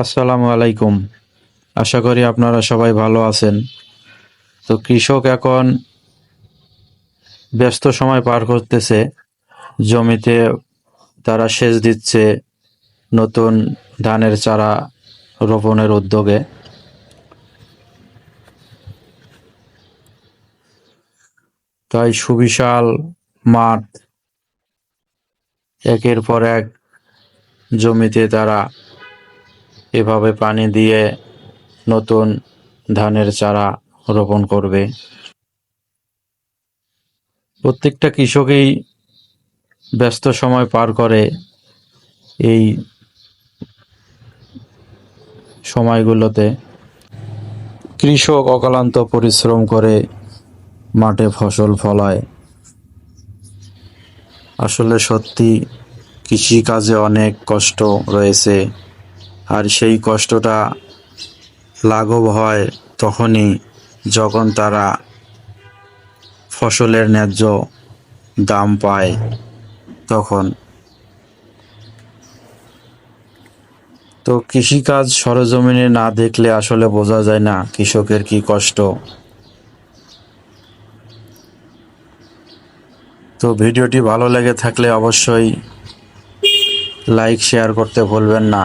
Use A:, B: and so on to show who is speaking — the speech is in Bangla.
A: আসসালামু আলাইকুম। আশা করি আপনারা সবাই ভালো আছেন। তো কৃষক এখন ব্যস্ত সময় পার করতেছে। জমিতে তারা সেচ দিচ্ছে নতুন ধানের চারা রোপণের উদ্যোগে। তাই সুবিশাল মাঠ একের পর এক জমিতে তারা এভাবে পানি দিয়ে নতুন ধানের চারা রোপণ করবে। প্রত্যেকটা কৃষকই ব্যস্ত সময় পার করে এই সময়গুলোতে। কৃষক অক্লান্ত পরিশ্রম করে মাঠে ফসল ফলায়। আসলে সত্যি কৃষিকাজে অনেক কষ্ট রয়েছে। আর সেই কষ্টটা লাঘব হয় তখনই যখন তারা ফসলের ন্যায্য দাম পায় তখন। তো কৃষিকাজ সরজমিনে না দেখলে আসলে বোঝা যায় না কৃষকের কি কষ্ট। তো ভিডিওটি ভালো লেগে থাকলে অবশ্যই লাইক, শেয়ার করতে ভুলবেন না।